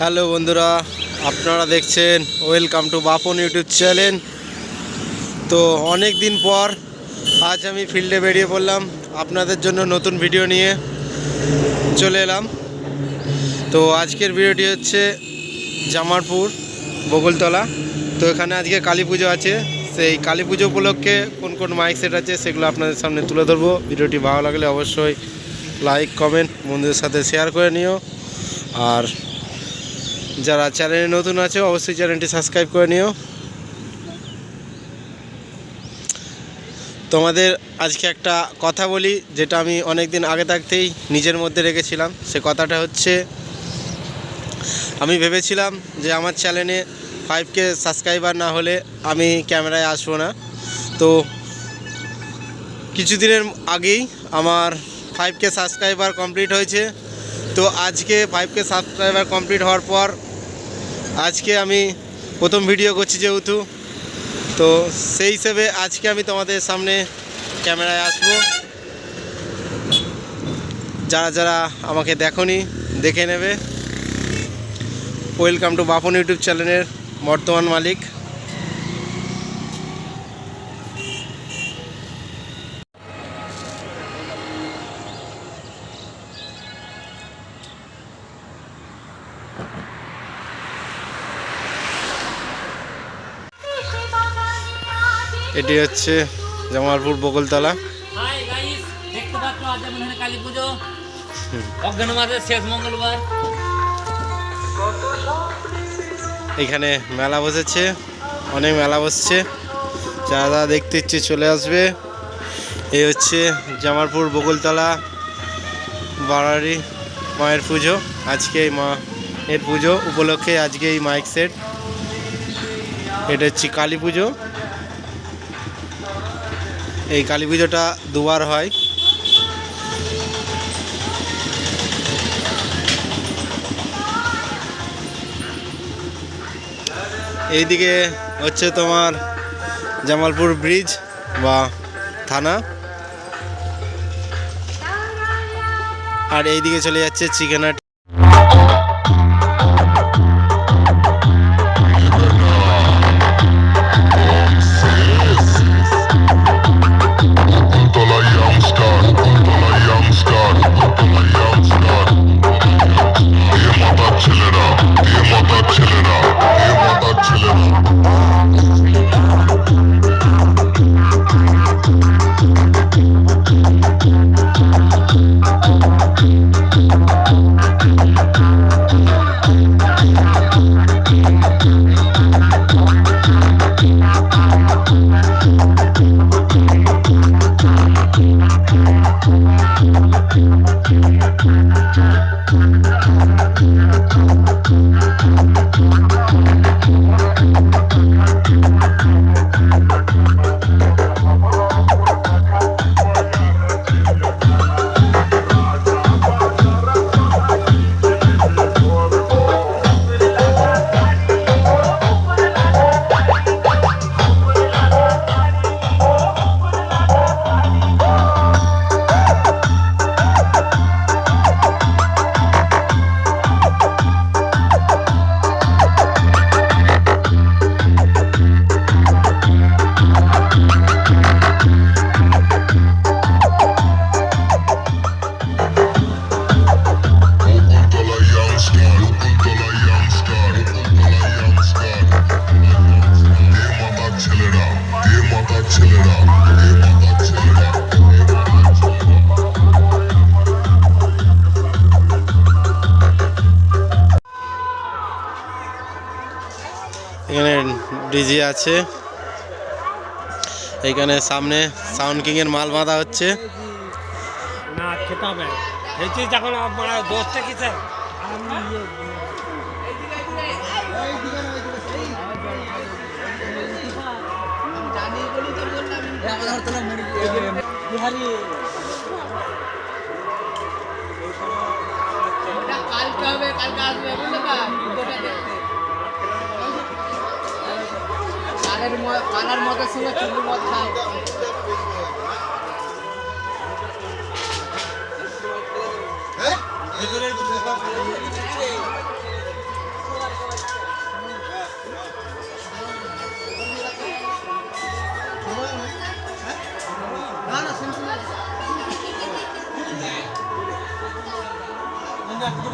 Hello বন্ধুরা, আপনারা দেখছেন welcome to Bapan YouTube channel. তো অনেক দিন পর আজ আমি ফিল্ডে বেরিয়ে পড়লাম, আপনাদের জন্য নতুন ভিডিও নিয়ে চলে এলাম। তো আজকের ভিডিওটি হচ্ছে জামারপুর বকুলতলা। তো এখানে আজকে কালী পুজো আছে, সেই কালী পুজো উপলক্ষে কোন কোন মাইক সেট আছে সেগুলো আপনাদের সামনে তুলে ধরবো। ভিডিওটি ভালো লাগলে অবশ্যই লাইক, কমেন্ট, বন্ধুদের সাথে শেয়ার করে নিও। আর যারা চ্যানেলে নতুন আছে, অবশ্যই চ্যানেলটি সাবস্ক্রাইব করে নিও। তোমাদের আজকে একটা কথা বলি, যেটা আমি অনেক দিন আগে থাকতেই নিজের মধ্যে রেখেছিলাম। সে কথাটা হচ্ছে, আমি ভেবেছিলাম যে আমার চ্যানেলে ফাইভ কে সাবস্ক্রাইবার না হলে আমি ক্যামেরায় আসব না। তো কিছুদিনের আগেই আমার ফাইভ কে সাবস্ক্রাইবার কমপ্লিট হয়েছে। তো আজকে ফাইভ কে সাবস্ক্রাইবার কমপ্লিট হওয়ার পর আজকে আমি প্রথম ভিডিও করছি যেহেতু, তো সেই হিসেবে আজকে আমি তোমাদের সামনে ক্যামেরায় আসব। যারা যারা আমাকে দেখনি, দেখে নেবে। ওয়েলকাম টু বাপন ইউটিউব চ্যানেলের বর্তমান মালিক। এটি হচ্ছে জামালপুর বকুলতলা। এখানে মেলা বসেছে অনেক মেলা বসছে। যারা যারা দেখতে ইচ্ছে চলে আসবে। এই হচ্ছে জামালপুর বকুলতলা বাড়ারি মায়ের পুজো। আজকে এই মা এর পুজো উপলক্ষে আজকে এই মাইক সেট। এটা হচ্ছে কালী পুজো। এই কালী পুজোটা দুবার হয়। এইদিকে হচ্ছে তোমার জামালপুর ব্রিজ বা থানা। আর এইদিকে চলে যাচ্ছে চিকেনাট এখানে ডিজি আছে। এখানে সামনে সাউন্ড কিংয়ের মাল বাঁধা হচ্ছে। না খেতে হবে আপনারা দোষটা কি স্যার বিহারি কালকে হবে কালকে আসবে ভিডিওটা দেখতে ম- কালার মদের সঙ্গে চুল্লু মদ খায়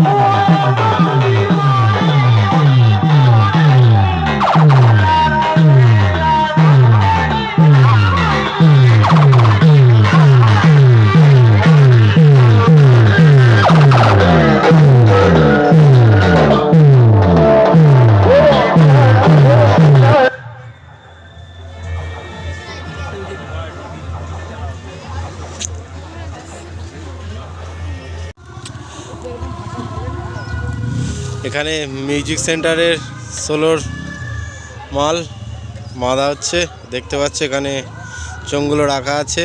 ¡Oh! এখানে মিউজিক সেন্টারের সোলোর মাল মাদা হচ্ছে। দেখতে পাচ্ছ এখানে চোঙগুলো রাখা আছে।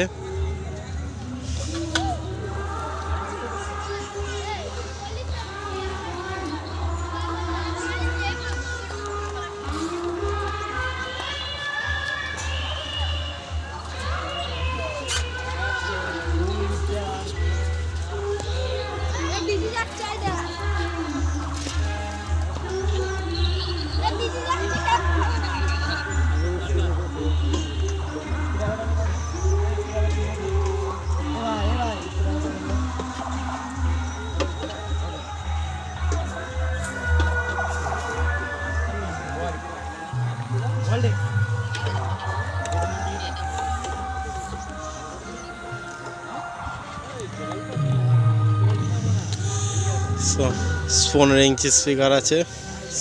পনেরো ইঞ্চি স্পিকার আছে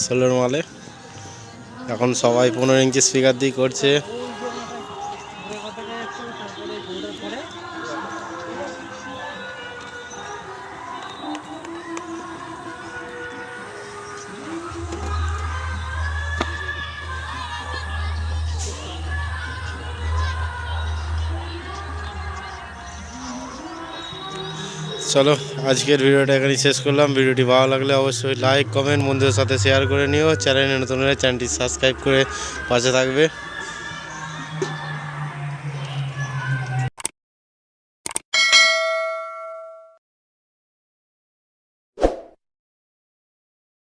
সোলোর মালে। এখন সবাই পনেরো ইঞ্চি স্পিকার দিয়ে করছে। চলো, আজকের ভিডিওটা এখানে শেষ করলাম। ভিডিওটি ভালো লাগলে অবশ্যই লাইক কমেন্ট বন্ধুদের সাথে শেয়ার করে নিও। চ্যানেলে নতুন হলে চ্যানেলটি সাবস্ক্রাইব করে পাশে থাকবে।